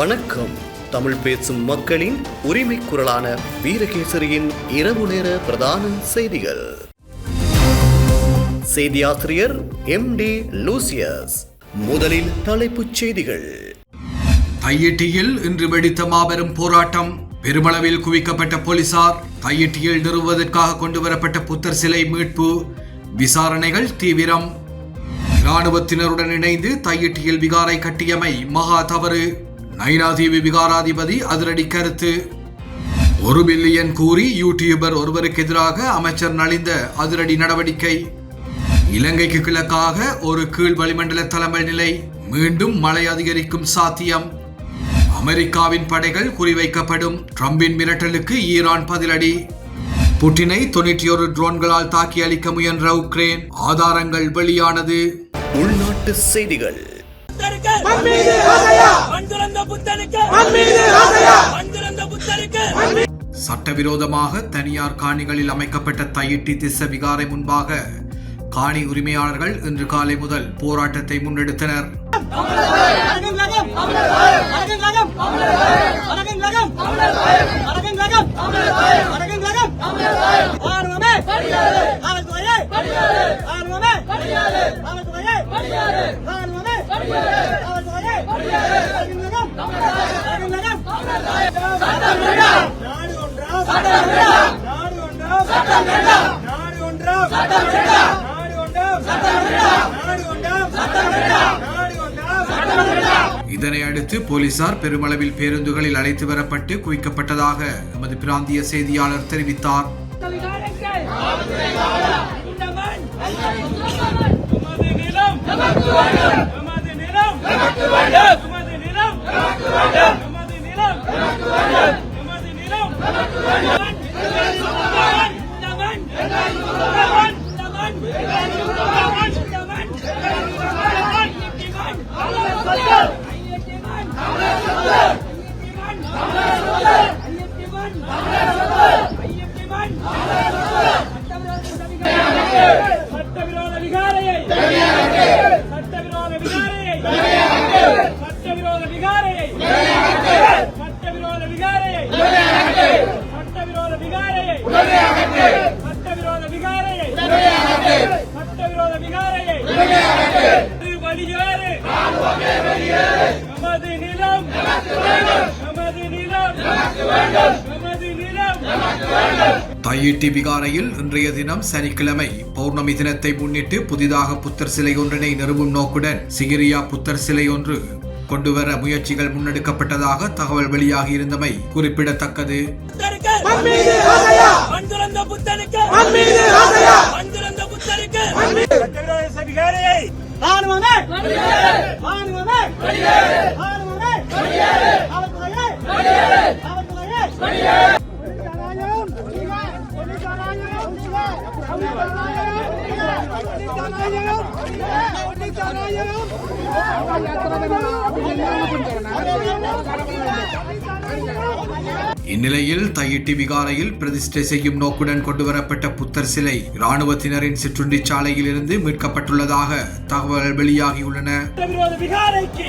வணக்கம். தமிழ் பேசும் மக்களின் உரிமை குரலான வீரகேசரியின் இரவு நேர பிரதான செய்திகள். செய்தியாசிரியர் எம் டி லூசியஸ். முதலில் தலைப்புச் செய்திகள். தையிட்டியில் இன்று வெடித்த மாபெரும் போராட்டம் பெருமளவில் குவிக்கப்பட்ட போலீசார் தையிட்டியில் நிறுவுவதற்காக கொண்டுவரப்பட்ட புத்தர் சிலை மீட்பு விசாரணைகள் தீவிரம். இராணுவத்தினருடன் இணைந்து தையிட்டியில் விகாரை கட்டியமை மகா தவறு. நயினாதீவி விகாராதிபதி அதிரடி கருத்து. ஒரு பில்லியன் கூறி யூடியூபர் ஒருவருக்கு எதிராக அமைச்சர் நலிந்த அதிரடி நடவடிக்கை. இலங்கைக்கு கிழக்காக ஒரு கீழ் வளிமண்டல தலைமை நிலை. மீண்டும் மழை அதிகரிக்கும் சாத்தியம். அமெரிக்காவின் படைகள் குறிவைக்கப்படும். ட்ரம்பின் மிரட்டலுக்கு ஈரான் பதிலடி. புட்டினை தொண்ணூற்றி ஒரு ட்ரோன்களால் தாக்கி அளிக்க முயன்ற உக்ரைன். ஆதாரங்கள் வெளியானது. உள்நாட்டு செய்திகள். புத்தருக்கு மண்துறந்த புத்தருக்கு மண்துறந்த புத்தருக்கு சட்டவிரோதமாக தனியார் காணிகளில் அமைக்கப்பட்ட தையிட்டி திச விகாரை முன்பாக காணி உரிமையாளர்கள் இன்று காலை முதல் போராட்டத்தை முன்னெடுத்தனர் போலீசார் பெருமளவில் பேருந்துகளில் அழைத்து வரப்பட்டு குவிக்கப்பட்டதாக எமது பிராந்திய செய்தியாளர் தெரிவித்தார் உமது சட்டவிரோத விகாரையை சட்டவிரோத விகாரையை சட்டவிரோத விகாரையை சட்டவிரோத விகாரையை சட்டவிரோத விகாரையை சட்டவிரோத விகாரையை சட்டவிரோத விகாரையை இது வெளியேறு தையிட்டி விகாரையில் இன்றைய தினம் சனிக்கிழமை பௌர்ணமி தினத்தை முன்னிட்டு புதிதாக புத்தர் சிலை ஒன்றினை நிறுவும் நோக்குடன் சிகிரியா புத்தர் சிலை ஒன்று கொண்டுவர முயற்சிகள் முன்னெடுக்கப்பட்டதாக தகவல் வெளியாகி இருந்தமை குறிப்பிடத்தக்கது புத்தருக்கு மண்துறந்த புத்தனுக்கு இந்நிலையில் தையிட்டி விகாரையில் பிரதிஷ்டை செய்யும் நோக்குடன் கொண்டுவரப்பட்ட புத்தர் சிலை இராணுவத்தினரின் சிற்றுண்டி சாலையில் இருந்து மீட்கப்பட்டுள்ளதாக தகவல் வெளியாகியுள்ளன. சட்டவிரோத விகாரைக்கு!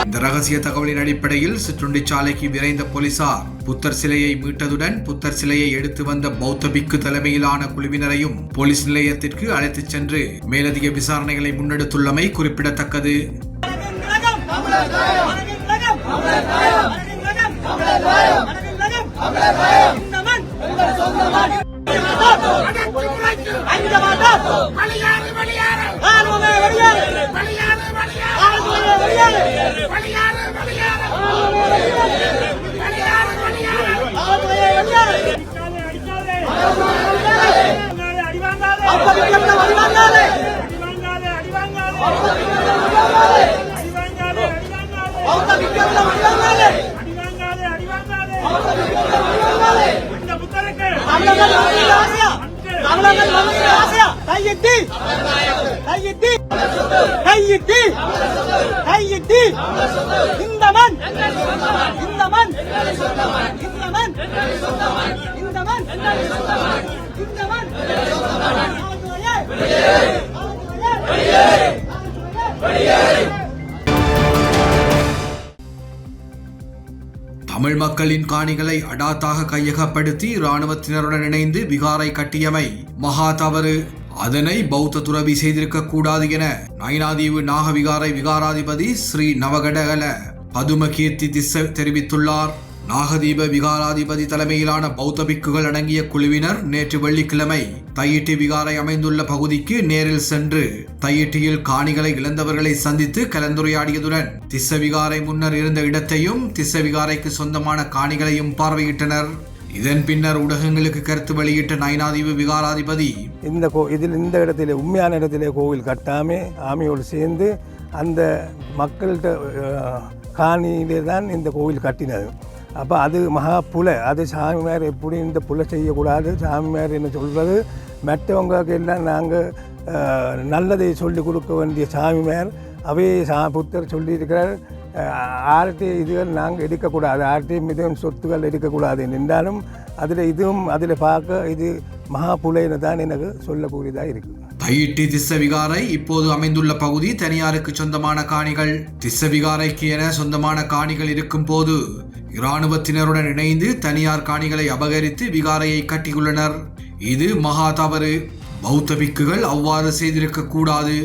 இந்த ரகசிய தகவலின் அடிப்படையில் சிற்றுண்டி சாலைக்கு விரைந்த போலீசார் புத்தர் சிலையை மீட்டதுடன் புத்தர் சிலையை எடுத்து வந்த பௌத்த பிக்கு தலைமையிலான குழுவினரையும் போலீஸ் நிலையத்திற்கு அழைத்துச் சென்று மேலதிக விசாரணைகளை முன்னெடுத்துள்ளமை குறிப்பிடத்தக்கது. அடிவாங்காதே கையெட்டி. கையெட்டி. கையெட்டி. கையெட்டி. இந்த மண். இந்த மண். இந்த மண். இந்த மண். இந்த மண். தமிழ் மக்களின் காணிகளை அடாத்தாக கையகப்படுத்தி இராணுவத்தினருடன் இணைந்து விகாரை கட்டியமை மகா தவறு. அதனை பௌத்த துறவி செய்திருக்க கூடாது என நயினாதீவு நாகவிகாரை விகாராதிபதி ஸ்ரீ நவகடகல பதுமகீர்த்தி திச தெரிவித்துள்ளார். நாகதீப விகாராதிபதி தலைமையிலான பௌத்த பிக்குகள் அடங்கிய குழுவினர் நேற்று வெள்ளிக்கிழமை தையிட்டி விகாரை அமைந்துள்ள பகுதிக்கு நேரில் சென்று தையிட்டியில் காணிகளை இழந்தவர்களை சந்தித்து கலந்துரையாடியதுடன் திச விகாரை முன்னர் இருந்த இடத்தையும் திச விகாரைக்கு சொந்தமான காணிகளையும் பார்வையிட்டனர். இதன் பின்னர் ஊடகங்களுக்கு கருத்து வெளியிட்ட நயனாதீவு விகாராதிபதி. இந்த கோ இதில் இந்த இடத்திலே உண்மையான இடத்திலே கோவில் கட்டாமே ஆமையோடு சேர்ந்து அந்த மக்கள்கிட்ட காணியிலே தான் இந்த கோவில் கட்டினது. அப்போ அது மகா புலை அது சாமிமார் எப்படி இந்த புலை செய்யக்கூடாது சாமிமார் என்ன சொல்வது மற்றவங்களுக்கு எல்லாம் நாங்கள் நல்லதை சொல்லி கொடுக்க வேண்டிய சாமிமார் அவையே சா புத்தர் சொல்லியிருக்கிறார். ஆர்டி இதுகள் நாங்கள் எடுக்கக்கூடாது. ஆர்டிஎம் இதுவும் சொத்துக்கள் எடுக்கக்கூடாது என்றாலும் அதில் இதுவும் அதில் பார்க்க இது மகா புலைன்னு தான் எனக்கு சொல்லக்கூடியதாக இருக்குது தையிட்டி திசவிகாரை விகாரை இப்போது அமைந்துள்ள பகுதி தனியாருக்கு சொந்தமான காணிகள். திசவிகாரைக்கு விகாரைக்கு என சொந்தமான காணிகள் இருக்கும் போது இராணுவத்தினருடன் இணைந்து தனியார் காணிகளை அபகரித்து விகாரையை கட்டியுள்ளனர். இது மகா தவறு. பௌத்த பிக்குகள் அவ்வாறு செய்திருக்க கூடாது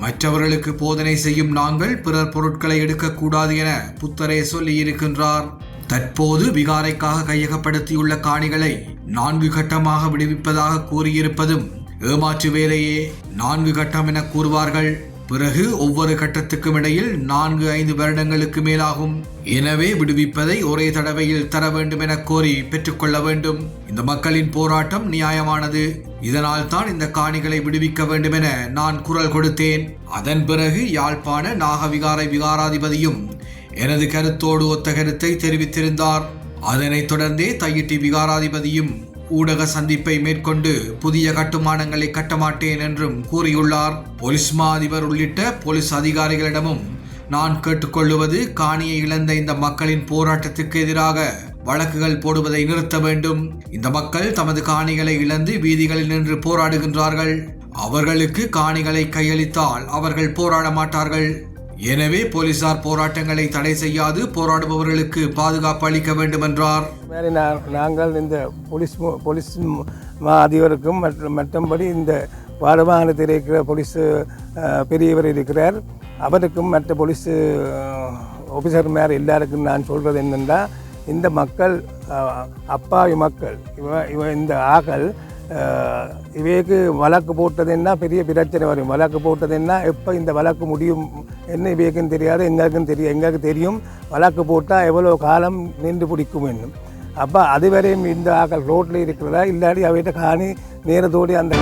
மற்றவர்களுக்கு போதனை செய்யும் நாங்கள் பிறர் பொருட்களை எடுக்கக்கூடாது என புத்தரே சொல்லியிருக்கின்றார். தற்போது விகாரைக்காக கையகப்படுத்தியுள்ள காணிகளை நான்கு கட்டமாக விடுவிப்பதாக கூறியிருப்பதும் ஏமாற்று வேலையே. நான்கு கட்டம் என கூறுவார்கள். பிறகு ஒவ்வொரு கட்டத்துக்கும் இடையில் நான்கு ஐந்து வருடங்களுக்கு மேலாகும். எனவே விடுவிப்பதை ஒரே தடவையில் தர வேண்டும் என கோரி பெற்றுக்கொள்ள வேண்டும். இந்த மக்களின் போராட்டம் நியாயமானது. இதனால் தான் இந்த காணிகளை விடுவிக்க வேண்டும் என நான் குரல் கொடுத்தேன். அதன் பிறகு யாழ்ப்பாண நாகவிகார விகாராதிபதியும் எனது கருத்தோடு ஒத்த கருத்தை தெரிவித்திருந்தார். அதனைத் தொடர்ந்தே தையிட்டி விகாராதிபதியும் ஊடக சந்திப்பை மேற்கொண்டு புதிய கட்டுமானங்களை கட்டமாட்டேன் என்றும் கூறியுள்ளார். போலீஸ் மா அதிபர் உள்ளிட்ட போலீஸ் அதிகாரிகளிடமும் நான் கேட்டுக்கொள்ளுவது காணியை இழந்த இந்த மக்களின் போராட்டத்துக்கு எதிராக வழக்குகள் போடுவதை நிறுத்த வேண்டும். இந்த மக்கள் தமது காணிகளை இழந்து வீதிகளில் நின்று போராடுகின்றார்கள். அவர்களுக்கு காணிகளை கையளித்தால் அவர்கள் போராட மாட்டார்கள். எனவே போலீசார் போராட்டங்களை தடை செய்யாது போராடுபவர்களுக்கு பாதுகாப்பு அளிக்க வேண்டும் என்றார் மாதிரி நான் நாங்கள் இந்த போலீஸ் மு- போலீஸ் மா அதிபருக்கும் மற்றும் மற்றபடி இந்த வடமாகாணத்தில் இருக்கிற போலீஸ் பெரியவர் இருக்கிறார். அவருக்கும் மற்ற போலீஸ் ஆஃபீஸர் மேர் எல்லாருக்கும் நான் சொல்கிறது என்னென்னா இந்த மக்கள் அப்பாவி மக்கள் இவ இவ இந்த ஆக்கள் இவைக்கு வழக்கு போட்டதுன்னா பெரிய பிரச்சனை வரும். வழக்கு போட்டதுன்னா எப்போ இந்த வழக்கு முடியும்? என்ன இவைக்கும் தெரியாது எங்களுக்கும் தெரியும் எங்களுக்கு தெரியும். வழக்கு போட்டால் எவ்வளோ காலம் நின்று பிடிக்கும் என்னும் அப்போ அதுவரையும் இந்த ஆக்கள் ரோட்டில் இருக்கிறதா? இல்லாட்டி அவைகிட்ட காணி நேரத்தோடு அந்த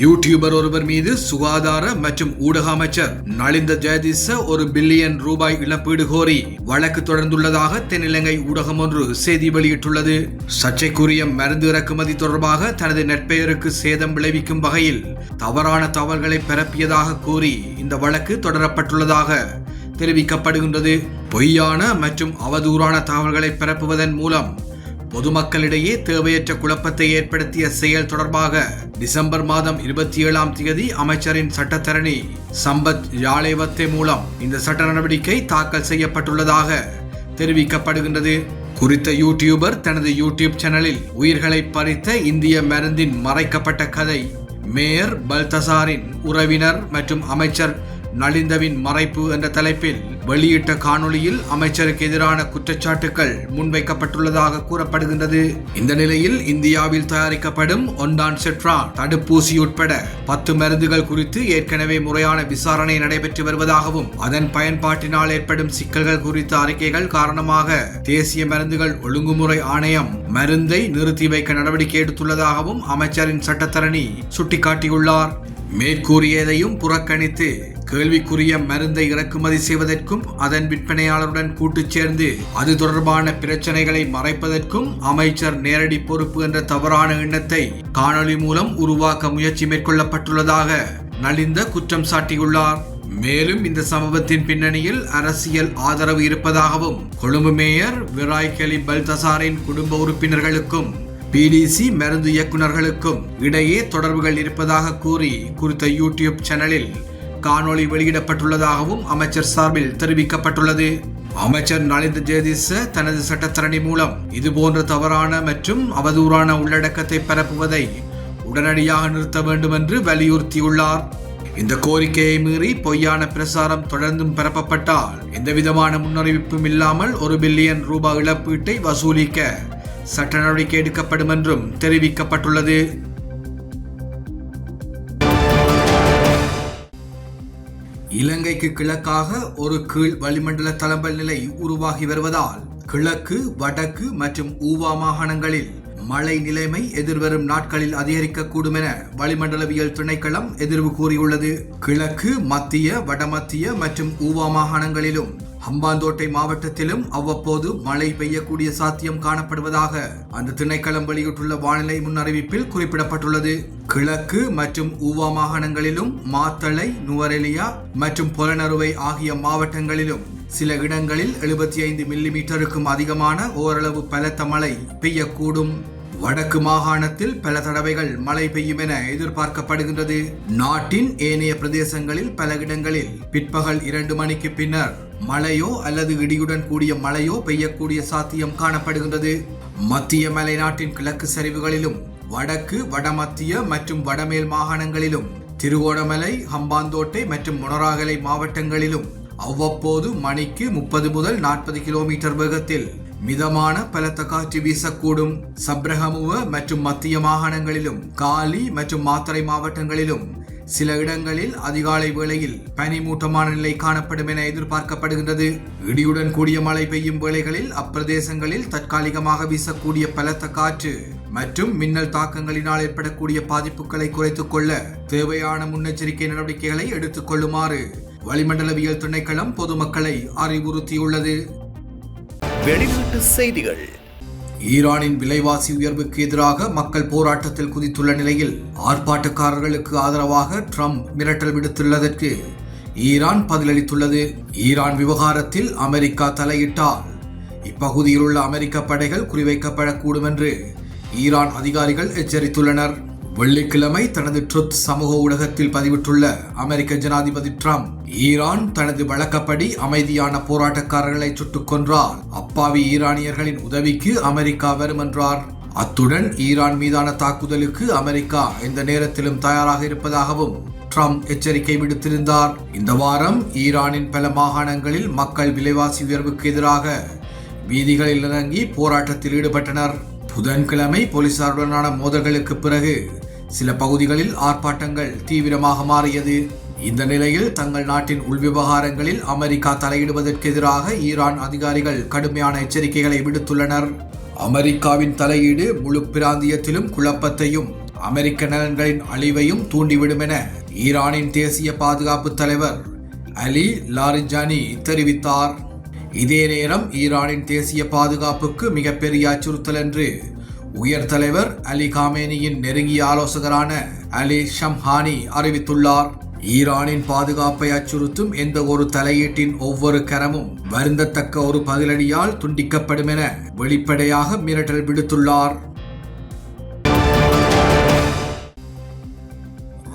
யூடியூபர் ஒருவர் மீது சுகாதார மற்றும் ஊடக அமைச்சர் நலிந்த ஜெயதிச ஒரு பில்லியன் ரூபாய் இழப்பீடு கோரி வழக்கு தொடர்ந்துள்ளதாக தென்னிலங்கை ஊடகம் ஒன்று செய்தி வெளியிட்டுள்ளது. சர்ச்சைக்குரிய மருந்து இறக்குமதி தொடர்பாக தனது நெற்பெயருக்கு சேதம் விளைவிக்கும் வகையில் தவறான தவறுகளை பரப்பியதாக கூறி இந்த வழக்கு தொடரப்பட்டுள்ளதாக தெரிவிக்கப்படுகின்றது. பொய்யான மற்றும் அவதூறான தகவல்களை பரப்புவதன் மூலம் பொதுமக்களிடையே தேவையற்ற குழப்பத்தை ஏற்படுத்திய செயல் தொடர்பாக டிசம்பர் மாதம் இருபத்தி ஏழாம் தேதி அமைச்சரின் சட்டத்தரணி சம்பத் யாழைவத்தை மூலம் இந்த சட்ட நடவடிக்கை தாக்கல் செய்யப்பட்டுள்ளதாக தெரிவிக்கப்படுகின்றது. குறித்த யூடியூபர் தனது யூடியூப் சேனலில் உயிர்களை பறித்த இந்திய மருந்தின் மறைக்கப்பட்ட கதை மேயர் பல்தசாரின் உறவினர் மற்றும் அமைச்சர் நலிந்தவின் மறைப்பு என்ற தலைப்பில் வெளியிட்ட காணொளியில் அமைச்சருக்கு எதிரான குற்றச்சாட்டுகள் முன்வைக்கப்பட்டுள்ளதாக கூறப்படுகின்றது. இந்த நிலையில் இந்தியாவில் தயாரிக்கப்படும் ஒன்டான் செட்ரான் தடுப்பூசி உட்பட பத்து மருந்துகள் குறித்து ஏற்கனவே முறையான விசாரணை நடைபெற்று வருவதாகவும் அதன் பயன்பாட்டினால் ஏற்படும் சிக்கல்கள் குறித்த அறிக்கைகள் காரணமாக தேசிய மருந்துகள் ஒழுங்குமுறை ஆணையம் மருந்தை நிறுத்தி வைக்க நடவடிக்கை எடுத்துள்ளதாகவும் அமைச்சரின் சட்டத்தரணி சுட்டிக்காட்டியுள்ளார். மேற்கூறியதையும் புறக்கணித்து கேள்விக்குரிய மருந்தை இறக்குமதி செய்வதற்கும் அதன் விற்பனையாளருடன் கூட்டு சேர்ந்து அது தொடர்பான பிரச்சனைகளை மறைப்பதற்கும் அமைச்சர் நேரடி பொறுப்பு என்ற தவறான எண்ணத்தை காணொளி மூலம் உருவாக்க முயற்சி மேற்கொள்ளப்பட்டுள்ளதாக நலிந்த குற்றம் சாட்டியுள்ளார். மேலும் இந்த சம்பவத்தின் பின்னணியில் அரசியல் ஆதரவு இருப்பதாகவும் கொழும்பு மேயர் விராய் கலி பல்தசாரின் குடும்ப உறுப்பினர்களுக்கும் பிடிசி மருந்து இயக்குநர்களுக்கும் இடையே தொடர்புகள் இருப்பதாக கூறி குறித்த யூடியூப் சேனலில் காணொளி வெளியிடப்பட்டுள்ளதாகவும் அமைச்சர் சார்பில் தெரிவிக்கப்பட்டுள்ளது. அமைச்சர் நலிந்த ஜெயதிச தனது சட்டத்தரணி மூலம் இதுபோன்ற தவறான மற்றும் அவதூறான உள்ளடக்கத்தை பரப்புவதை உடனடியாக நிறுத்த வேண்டும் என்று வலியுறுத்தியுள்ளார். இந்த கோரிக்கையை மீறி பொய்யான பிரசாரம் தொடர்ந்தும் பரப்பப்பட்டால் எந்தவிதமான முன்னறிவிப்பும் இல்லாமல் ஒரு பில்லியன் ரூபாய் இழப்பீட்டை வசூலிக்க சட்ட நடவடிக்கை எடுக்கப்படும் என்றும் தெரிவிக்கப்பட்டுள்ளது. இலங்கைக்கு கிழக்காக ஒரு கீழ் வளிமண்டல தளம்பல் நிலை உருவாகி வருவதால் கிழக்கு வடக்கு மற்றும் ஊவா மாகாணங்களில் மழை நிலைமை எதிர்வரும் நாட்களில் அதிகரிக்கக்கூடும் என வளிமண்டலவியல் திணைக்களம் எதிர்வு கூறியுள்ளது. கிழக்கு மத்திய வடமத்திய மற்றும் ஊவா மாகாணங்களிலும் ஹம்பாந்தோட்டை மாவட்டத்திலும் அவ்வப்போது மழை பெய்யக்கூடிய சாத்தியம் காணப்படுவதாக அந்த திணைக்களம் வெளியிட்டுள்ள வானிலை முன்னறிவிப்பில் குறிப்பிடப்பட்டுள்ளது. கிழக்கு மற்றும் ஊவா மாகாணங்களிலும் மாத்தளை நுவரெலியா மற்றும் புலனறுவை ஆகிய மாவட்டங்களிலும் சில இடங்களில் எழுபத்தி ஐந்து மில்லிமீட்டருக்கும் அதிகமான ஓரளவு பலத்த மழை பெய்யக்கூடும். வடக்கு மாகாணத்தில் பல தடவைகள் மழை பெய்யும் என எதிர்பார்க்கப்படுகின்றது. நாட்டின் ஏனைய பிரதேசங்களில் பல இடங்களில் பிற்பகல் இரண்டு மணிக்கு பின்னர் மழையோ அல்லது இடியுடன் கூடிய மழையோ பெய்யக்கூடிய சாத்தியம் காணப்படுகின்றது. மத்திய மலைநாட்டின் கிழக்கு சரிவுகளிலும் வடக்கு வடமத்திய மற்றும் வடமேல் மாகாணங்களிலும் திருகோணமலை ஹம்பாந்தோட்டை மற்றும் முனராகலை மாவட்டங்களிலும் அவ்வப்போது மணிக்கு முப்பது முதல் நாற்பது கிலோமீட்டர் வேகத்தில் மிதமான பலத்த காற்று வீசக்கூடும். சப்ரஹமுவ மற்றும் மத்திய மாகாணங்களிலும் காலி மற்றும் மாத்தறை மாவட்டங்களிலும் சில இடங்களில் அதிகாலை வேளையில் பனிமூட்டமான நிலை காணப்படும் என எதிர்பார்க்கப்படுகின்றது. இடியுடன் கூடிய மழை பெய்யும் வேளைகளில் அப்பிரதேசங்களில் தற்காலிகமாக வீசக்கூடிய பலத்த காற்று மற்றும் மின்னல் தாக்கங்களினால் ஏற்படக்கூடிய பாதிப்புகளை குறைத்துக் கொள்ள தேவையான முன்னெச்சரிக்கை நடவடிக்கைகளை எடுத்துக் கொள்ளுமாறு வளிமண்டலவியல் திணைக்களம் பொதுமக்களை அறிவுறுத்தியுள்ளது. வெளிநாட்டு செய்திகள். ஈரானின் விலைவாசி உயர்வுக்கு எதிராக மக்கள் போராட்டத்தில் குதித்துள்ள நிலையில் ஆர்ப்பாட்டக்காரர்களுக்கு ஆதரவாக ட்ரம்ப் மிரட்டல் விடுத்துள்ளதற்கு ஈரான் பதிலளித்துள்ளது. ஈரான் விவகாரத்தில் அமெரிக்கா தலையிட்டால் இப்பகுதியில் உள்ள அமெரிக்க படைகள் குறிவைக்கப்படக்கூடும் என்று ஈரான் அதிகாரிகள் எச்சரித்துள்ளனர். வெள்ளிக்கிழமை தனது ட்ருத் சமூக ஊடகத்தில் பதிவிட்டுள்ள அமெரிக்க ஜனாதிபதி ட்ரம்ப் ஈரான் தனது வழக்கப்படி அமைதியான போராட்டக்காரர்களை சுட்டுக் கொன்றால் அப்பாவி ஈரானியர்களின் உதவிக்கு அமெரிக்கா வரும் என்றார். அத்துடன் ஈரான் மீதான தாக்குதலுக்கு அமெரிக்கா எந்த நேரத்திலும் தயாராக இருப்பதாகவும் ட்ரம்ப் எச்சரிக்கை விடுத்திருந்தார். இந்த வாரம் ஈரானின் பல மாகாணங்களில் மக்கள் விலைவாசி உயர்வுக்கு எதிராக வீதிகளில் இறங்கி போராட்டத்தில் ஈடுபட்டனர். புதன்கிழமை போலீசாருடனான மோதல்களுக்கு பிறகு சில பகுதிகளில் ஆர்ப்பாட்டங்கள் தீவிரமாக மாறியது. இந்த நிலையில் தங்கள் நாட்டின் உள்விவகாரங்களில் அமெரிக்கா தலையிடுவதற்கு எதிராக ஈரான் அதிகாரிகள் கடுமையான எச்சரிக்கைகளை விடுத்துள்ளனர். அமெரிக்காவின் தலையீடு முழு பிராந்தியத்திலும் குழப்பத்தையும் அமெரிக்க நலன்களின் அழிவையும் தூண்டிவிடும் என ஈரானின் தேசிய பாதுகாப்பு தலைவர் அலி லாரிஜானி தெரிவித்தார். இதே நேரம் ஈரானின் தேசிய பாதுகாப்புக்கு மிகப்பெரிய அச்சுறுத்தல் என்று உயர் தலைவர் அலி காமேனியின் நெருங்கிய ஆலோசகரான அலி ஷம்ஹானி அறிவித்துள்ளார். ஈரானின் பாதுகாப்பை அச்சுறுத்தும் எந்த ஒரு தலையீட்டின் ஒவ்வொரு கரமும் வருந்தத்தக்க ஒரு பதிலடியால் துண்டிக்கப்படும் என வெளிப்படையாக மிரட்டல் விடுத்துள்ளார்.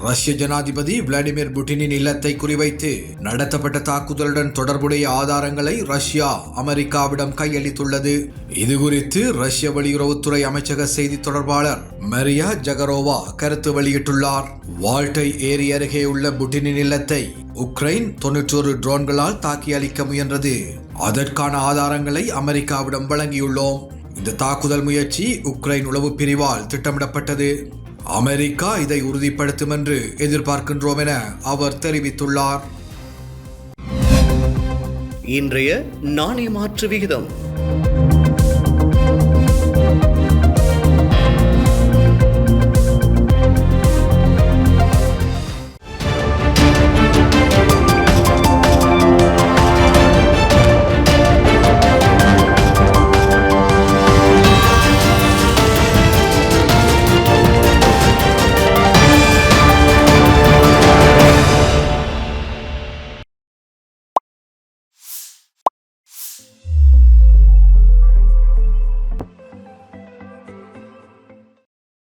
ரஷ்ய ஜனாதிபதி விளாடிமிர் புட்டினின் இல்லத்தை குறிவைத்து நடத்தப்பட்ட தாக்குதலுடன் தொடர்புடைய ஆதாரங்களை ரஷ்யா அமெரிக்காவிடம் கையளித்துள்ளது. இது குறித்து ரஷ்ய வெளியுறவுத்துறை அமைச்சக செய்தி தொடர்பாளர் மரியா ஜகரோவா கருத்து வெளியிட்டுள்ளார். வால்டை ஏரி அருகே உள்ள புட்டினின் இல்லத்தை உக்ரைன் தொன்னூற்றோரு ட்ரோன்களால் தாக்கி அளிக்க முயன்றது. அதற்கான ஆதாரங்களை அமெரிக்காவிடம் வழங்கியுள்ளோம். இந்த தாக்குதல் முயற்சி உக்ரைன் உளவு பிரிவால் திட்டமிடப்பட்டது. அமெரிக்கா இதை உறுதிப்படுத்தும் என்று எதிர்பார்க்கின்றோம் என அவர் தெரிவித்துள்ளார். இன்றைய நாணய மாற்று விகிதம்.